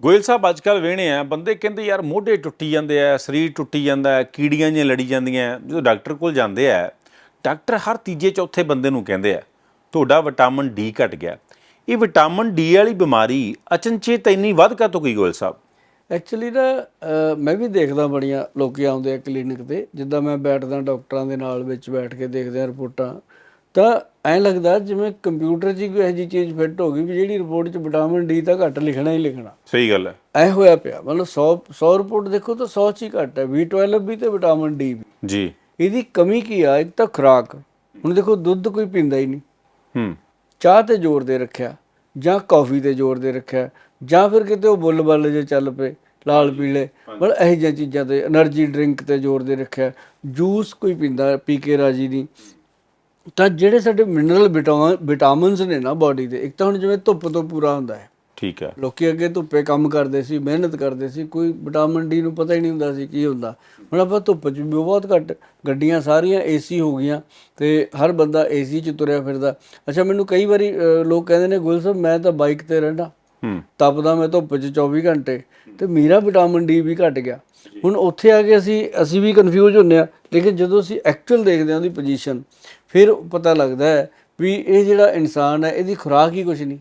ਗੋਇਲ ਸਾਹਿਬ ਅੱਜ ਕੱਲ ਵੇਹਣੇ ਆ, ਬੰਦੇ ਕਹਿੰਦੇ ਯਾਰ ਮੋਢੇ ਟੁੱਟੀ ਜਾਂਦੇ ਆ, ਸਰੀਰ ਟੁੱਟੀ ਜਾਂਦਾ ਹੈ, ਕੀੜੀਆਂ ਜਿਹੀਆਂ ਲੜੀ ਜਾਂਦੀਆਂ ਜਦੋਂ ਡਾਕਟਰ ਕੋਲ ਜਾਂਦੇ ਆ, ਡਾਕਟਰ ਹਰ ਤੀਜੇ ਚੌਥੇ ਬੰਦੇ ਨੂੰ ਕਹਿੰਦੇ ਆ, ਤੁਹਾਡਾ ਵਿਟਾਮਿਨ ਡੀ ਘਟ ਗਿਆ। ਇਹ ਵਿਟਾਮਿਨ ਡੀ ਵਾਲੀ ਬਿਮਾਰੀ ਅਚਨਚੇਤ ਇੰਨੀ ਵੱਧ ਕਾ ਤੋਂ ਗਈ ਗੋਇਲ ਸਾਹਿਬ? ਐਕਚੁਅਲੀ ਨਾ ਮੈਂ ਵੀ ਦੇਖਦਾ ਬੜੀਆਂ ਲੋਕੀ ਆਉਂਦੇ ਆ ਕਲੀਨਿਕ ਤੇ, ਜਿੱਦਾਂ ਮੈਂ ਬੈਠਦਾ ਡਾਕਟਰਾਂ ਦੇ ਨਾਲ ਵਿੱਚ ਬੈਠ ਕੇ ਦੇਖਦੇ ਆ ਰਿਪੋਰਟਾਂ। ਤਾਂ ਐ ਲੱਗਦਾ ਜਿਵੇਂ ਕੰਪਿਊਟਰ 'ਚ ਹੀ ਕੋਈ ਇਹੋ ਜਿਹੀ ਚੀਜ਼ ਫਿੱਟ ਹੋ ਗਈ ਵੀ ਜਿਹੜੀ ਰਿਪੋਰਟ 'ਚ ਵਿਟਾਮਿਨ ਡੀ ਤਾਂ ਘੱਟ ਲਿਖਣਾ ਹੀ ਲਿਖਣਾ। ਸਹੀ ਗੱਲ ਹੈ। ਐ ਹੋਇਆ ਪਿਆ ਮਤਲਬ 100 100 ਰਿਪੋਰਟ ਦੇਖੋ ਤਾਂ 100 ਚ ਹੀ ਘੱਟ ਹੈ B12 ਵੀ ਤੇ ਵਿਟਾਮਿਨ ਡੀ ਵੀ। ਜੀ। ਇਹਦੀ ਕਮੀ ਕੀ ਆ ਇੱਕ ਤਾਂ ਖੁਰਾਕ। ਹੁਣ ਦੇਖੋ ਦੁੱਧ ਕੋਈ ਪੀਂਦਾ ਹੀ ਨਹੀਂ। ਹੂੰ। ਚਾਹ ਤੇ ਜ਼ੋਰ ਦੇ ਰੱਖਿਆ ਜਾਂ ਕਾਫੀ ਤੇ ਜ਼ੋਰ ਦੇ ਰੱਖਿਆ ਜਾਂ ਫਿਰ ਕਿਤੇ ਉਹ ਬੁੱਲ ਬੱਲ ਜੇ ਚੱਲ ਪਏ ਲਾਲ ਪੀਲੇ ਮਤਲਬ ਇਹ ਜਿਹੀਆਂ ਚੀਜ਼ਾਂ ਤੇ એનર્ਜੀ ਡਰਿੰਕ ਤੇ ਜ਼ੋਰ ਦੇ ਰੱਖਿਆ ਜੂਸ ਕੋਈ ਪੀਂਦਾ ਪੀ ਕੇ ਰਾਜੀ ਨਹੀਂ। ਤਾਂ ਜਿਹੜੇ ਸਾਡੇ ਮਿਨਰਲ ਵਿਟਾਮਿਨਸ ਨੇ ਨਾ ਬਾਡੀ ਦੇ ਇੱਕ ਤਾਂ ਹੁਣ ਜਿਵੇਂ ਧੁੱਪ ਤੋਂ ਪੂਰਾ ਹੁੰਦਾ ਹੈ। ਠੀਕ ਹੈ। ਲੋਕੀ ਅੱਗੇ ਧੁੱਪੇ ਕੰਮ ਕਰਦੇ ਸੀ ਮਿਹਨਤ ਕਰਦੇ ਸੀ ਕੋਈ ਵਿਟਾਮਿਨ ਡੀ ਨੂੰ ਪਤਾ ਹੀ ਨਹੀਂ ਹੁੰਦਾ ਸੀ ਕੀ ਹੁੰਦਾ। ਹੁਣ ਆਪਾਂ ਧੁੱਪ 'ਚ ਵੀ ਬਹੁਤ ਘੱਟ ਗੱਡੀਆਂ ਸਾਰੀਆਂ ਏਸੀ ਹੋ ਗਈਆਂ ਤੇ ਹਰ ਬੰਦਾ ਏਸੀ 'ਚ ਤੁਰਿਆ ਫਿਰਦਾ। ਅੱਛਾ ਮੈਨੂੰ ਕਈ ਵਾਰੀ ਲੋਕ ਕਹਿੰਦੇ ਨੇ ਗੁਲ ਸਾਹਿਬ ਮੈਂ ਤਾਂ ਬਾਈਕ ਤੇ ਰਹਿਣਾ ਤਪਦਾ ਮੈਂ ਧੁੱਪ 'ਚ 24 ਘੰਟੇ ਤੇ ਮੇਰਾ ਵਿਟਾਮਿਨ ਡੀ ਵੀ ਘਟ ਗਿਆ। ਹੁਣ ਉੱਥੇ ਆ ਕੇ ਅਸੀਂ ਅਸੀਂ ਵੀ ਕਨਫਿਊਜ਼ ਹੁੰਨੇ ਆ, ਲੇਕਿਨ ਜਦੋਂ ਅਸੀਂ ਐਕਚੁਅਲ ਦੇਖਦੇ ਹਾਂ ਉਹਦੀ ਪੋਜੀਸ਼ਨ ਫਿਰ ਪਤਾ ਲੱਗਦਾ ਹੈ ਵੀ ਇਹ ਜਿਹੜਾ ਇਨਸਾਨ ਹੈ, ਇਹਦੀ ਖੁਰਾਕ ਹੀ ਕੁਝ ਨਹੀਂ।